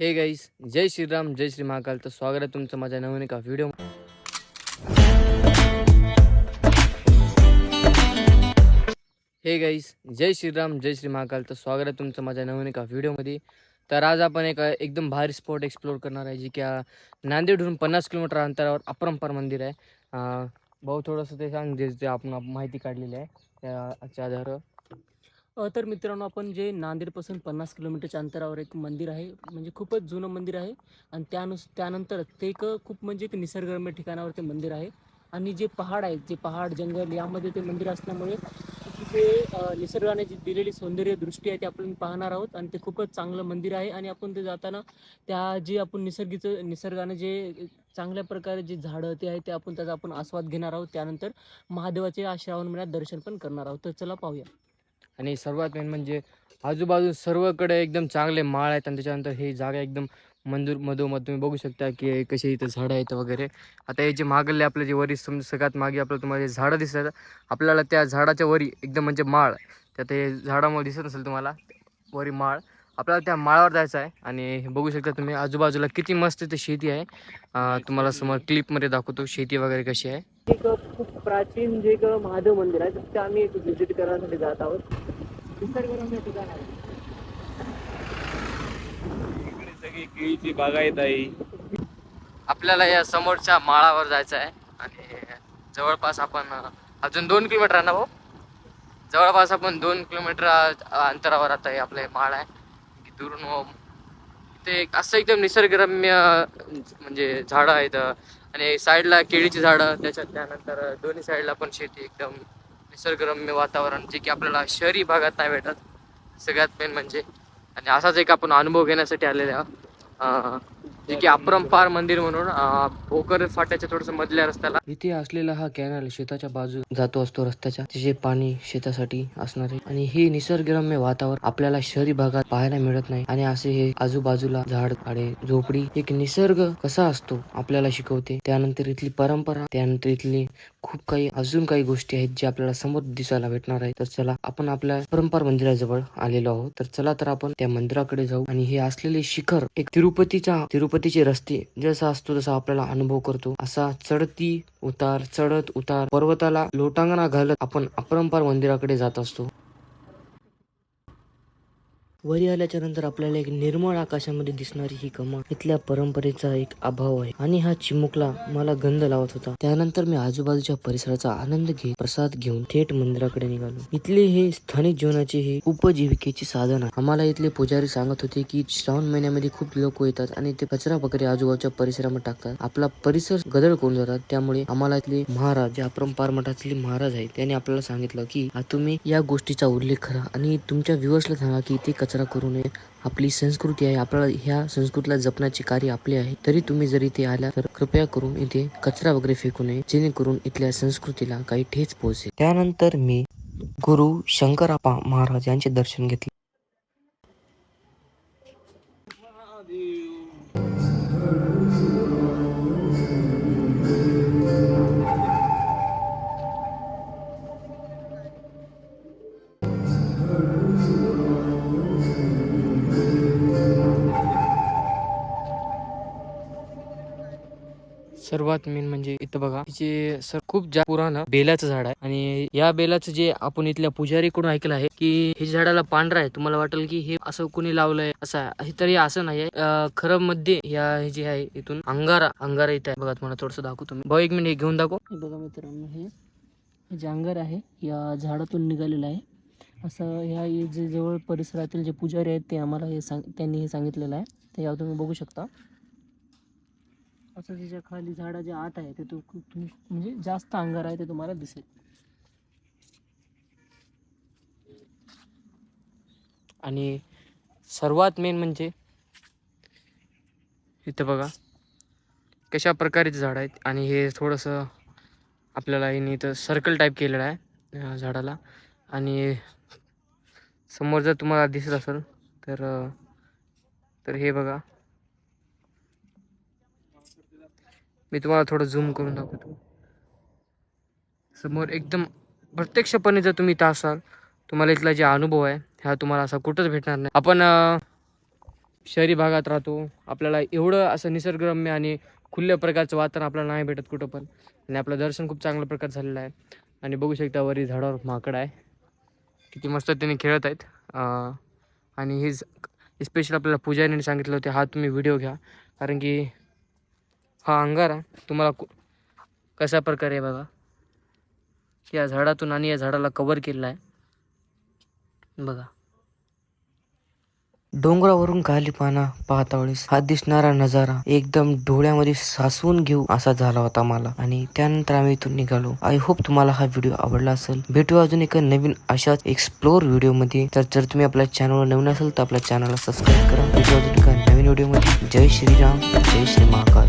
Hey guys जय श्रीराम जय श्री महाकाल. तर स्वागत आहे तुमचं माझ्या नवीन एका व्हिडिओ हे गाईस जय श्रीराम जय श्री महाकाल. तर स्वागत आहे तुमचं माझ्या नवीन एका व्हिडिओमध्ये तर आज आपण एक एकदम भारी स्पॉट एक्सप्लोर करणार आहे जी की नांदेडहून पन्नास किलोमीटर अंतरावर अपरंपार मंदिर आहे. भाऊ थोडंसं ते सांग जे आपण माहिती काढलेली आहे त्याच्या आधार तर मित्रांनो आपण जे नांदेडपासून पन्नास किलोमीटरच्या अंतरावर एक मंदिर आहे म्हणजे खूपच जुनं मंदिर आहे. आणि त्यानुस त्यानंतर ते एक खूप म्हणजे एक निसर्गरम्य ठिकाणावर ते मंदिर आहे. आणि जे पहाड आहेत जे पहाड जंगल यामध्ये ते मंदिर असल्यामुळे तिथे निसर्गाने जी दिलेली सौंदर्य दृष्टी आहे ते आपण पाहणार आहोत. आणि ते खूपच चांगलं मंदिर आहे. आणि आपण ते जाताना त्या जे आपण निसर्गीचं निसर्गाने जे चांगल्या प्रकारे जे झाडं ते आहे ते आपण त्याचा आपण आस्वाद घेणार आहोत. त्यानंतर महादेवाचे आ श्रावण महिन्यात दर्शन पण करणार आहोत. तर चला पाहूया. आणि सर्वात मेन म्हणजे आजूबाजू सर्वकडे एकदम चांगले माळ आहेत आणि त्याच्यानंतर हे जागा एकदम मंजूर मधोमध. तुम्ही बघू शकता की कसे इथं झाडं आहेत वगैरे. आता हे जे मागले आपलं जे वरी समजा सगळ्यात मागे आपलं तुम्हाला जे झाडं दिसतात आपल्याला त्या झाडाच्या वरी एकदम म्हणजे माळ. त्यात हे झाडामुळे दिसत नसेल तुम्हाला वरी माळ. आपल्याला त्या माळावर जायचं आहे आणि हे बघू शकता तुम्ही आजूबाजूला किती मस्त इथे शेती आहे. तुम्हाला समोर क्लिपमध्ये दाखवतो शेती वगैरे कशी आहे. एक खूप प्राचीन जे एक महादेव मंदिर आहे तिथे आम्ही व्हिजिट करण्यासाठी जात आहोत. निसर्गरम्य ठिकाण आहे इकडे सगळी केळीची बागायत आहे आपल्याला या समोरच्या माळावर जायचं आहे. आणि जवळपास आपण अजून दोन किलोमीटर आहे ना भाऊ? जवळपास आपण दोन किलोमीटर अंतरावर आता हे आपलं माळ आहे. की दुरून हो. ते एक असं एकदम निसर्गरम्य म्हणजे झाडं आहेत. आणि साईडला केळीची झाडं त्याच्यात त्यानंतर दोन्ही साईडला पण शेती एकदम निसर्गरम्य वातावरण जे की आपल्याला शहरी भागात नाही भेटत सगळ्यात मेन म्हणजे. आणि असाच एक आपण अनुभव घेण्यासाठी आलेले आहोत. जे की अपरंपार मंदिर म्हणून भोकर फाट्याच्या थोडस मधल्या रस्त्याला. इथे असलेला हा कॅनल शेताच्या बाजू जातो असतो रस्त्याच्या. तिचे पाणी शेतासाठी असणार. आहे आणि हे निसर्गरम्य वातावरण आपल्याला शहरी भागात पाहायला मिळत नाही. आणि असे हे आजूबाजूला झाड झाडे झोपडी एक निसर्ग कसा असतो आपल्याला शिकवते. त्यानंतर इथली परंपरा त्यानंतर इथली खूप काही अजून काही गोष्टी आहेत जे आपल्याला समोर दिसायला भेटणार आहे तर चला आपण आपल्या परंपरा मंदिराजवळ आलेलो आहोत. तर चला तर आपण त्या मंदिराकडे जाऊ. आणि हे असलेले शिखर एक तिरुपतीचा तिरुपतीचे रस्ते जसा असतो तसा आपल्याला अनुभव करतो. असा चढती उतार चढत उतार पर्वताला लोटांगणा घालत आपण अपरंपार मंदिराकडे जात असतो. वरी आल्याच्यानंतर आपल्याला एक निर्मळ आकाशामध्ये दिसणारी ही कमळ इथल्या परंपरेचा एक अभाव आहे. आणि हा चिमुकला मला गंध लावत होता. त्यानंतर मी आजूबाजूच्या परिसराचा आनंद घेत प्रसाद घेऊन थेट मंदिराकडे निघालो. इथले हे स्थानिक जीवनाचे हे उपजीविकेचे साधन आहे. आम्हाला इथले पुजारी सांगत होते की श्रावण महिन्यामध्ये खूप लोक येतात आणि ते कचरा वगैरे आजूबाजूच्या परिसरामध्ये टाकतात. आपला परिसर गदळ करून जातात. त्यामुळे आम्हाला इथले महाराज जे अपरंपार मठातले महाराज आहेत. त्यांनी आपल्याला सांगितलं की तुम्ही या गोष्टीचा उल्लेख करा आणि तुमच्या व्ह्युअर्सला सांगा की ते कचरा करू नये. आपली संस्कृती आहे. आपल्याला ह्या संस्कृतीला जपण्याचे कार्य आपले आहे. तरी तुम्ही जर इथे आला तर कृपया करून इथे कचरा वगैरे फेकू नये. जेणेकरून इथल्या संस्कृतीला काही ठेच पोहोचेल. त्यानंतर मी गुरु शंकरापा महाराज यांचे दर्शन घेतले. सर्वात मेन म्हणजे इथं बघा तिचे सर खूप जा पुराणं बेलाचं झाड आहे. आणि या बेलाचं जे आपण इथल्या पुजारीकडून ऐकलं आहे की हे झाडाला पांढरा आहे. तुम्हाला वाटेल की हे असं कोणी लावलंय असं हे तरी असं नाही आहे. खरं मध्ये या हे जे आहे इथून अंगारा अंगारा इथं आहे. बघा तुम्हाला थोडस दाखवतो तुम्ही भाऊ एक मिनिट हे घेऊन दाखव. बघा मित्रांनो हे जे अंगार आहे या झाडातून निघालेलं आहे. असं ह्या जे जवळ परिसरातील जे पुजारी आहेत ते आम्हाला हे सांग त्यांनी हे सांगितलेलं आहे. ते यावर तुम्ही बघू शकता. असं त्याच्याखाली झाडाच्या आत आहे ते म्हणजे जास्त अंगार आहे ते तुम्हाला दिसेल. आणि सर्वात मेन म्हणजे इथं बघा कशा प्रकारचे झाड आहेत आणि हे थोडंसं आपल्याला हिने इथं सर्कल टाईप केलेलं आहे झाडाला. आणि समोर जर तुम्हाला दिसत असेल तर तर हे बघा मी तुम्हाला थोडं झूम करून दाखवतो. समोर एकदम प्रत्यक्षपणे जर तुम्ही इथं असाल तुम्हाला इथला जे अनुभव आहे हा तुम्हाला असा कुठंच भेटणार नाही. आपण शहरी भागात राहतो. आपल्याला एवढं असं निसर्गरम्य आणि खुल्या प्रकारचं वातावरण आपल्याला नाही भेटत कुठं पण. आणि आपलं दर्शन खूप चांगल्या प्रकार झालेलं आहे. आणि बघू शकता वरी झाडावर माकड आहे. किती मस्त त्यांनी खेळत आहेत. आणि हे स्पेशल आपल्याला पूजाने सांगितलं होते हा तुम्ही व्हिडिओ घ्या. कारण की हा अंगारा तुम्हाला कु- कशा प्रकारे बघा. या झाडातून आणि या झाडाला कवर केलेला आहे. बघा. डोंगरावरून खाली पाना पाहता वेळेस हा दिसणारा नजारा एकदम डोळ्यामध्ये सासवून घेऊ असा झाला होता मला. आणि त्यानंतर आम्ही इथून निघालो. आय होप तुम्हाला हा व्हिडिओ आवडला असेल. भेटू अजून एका नवीन अशाच एक्सप्लोर व्हिडिओमध्ये. तर जर तुम्ही आपल्या चॅनलवर नवीन असेल तर आपल्या चॅनलला सबस्क्राईब करा. भेटू अजून एका नवीन व्हिडिओमध्ये. जय श्रीराम. जय श्री महाकाल.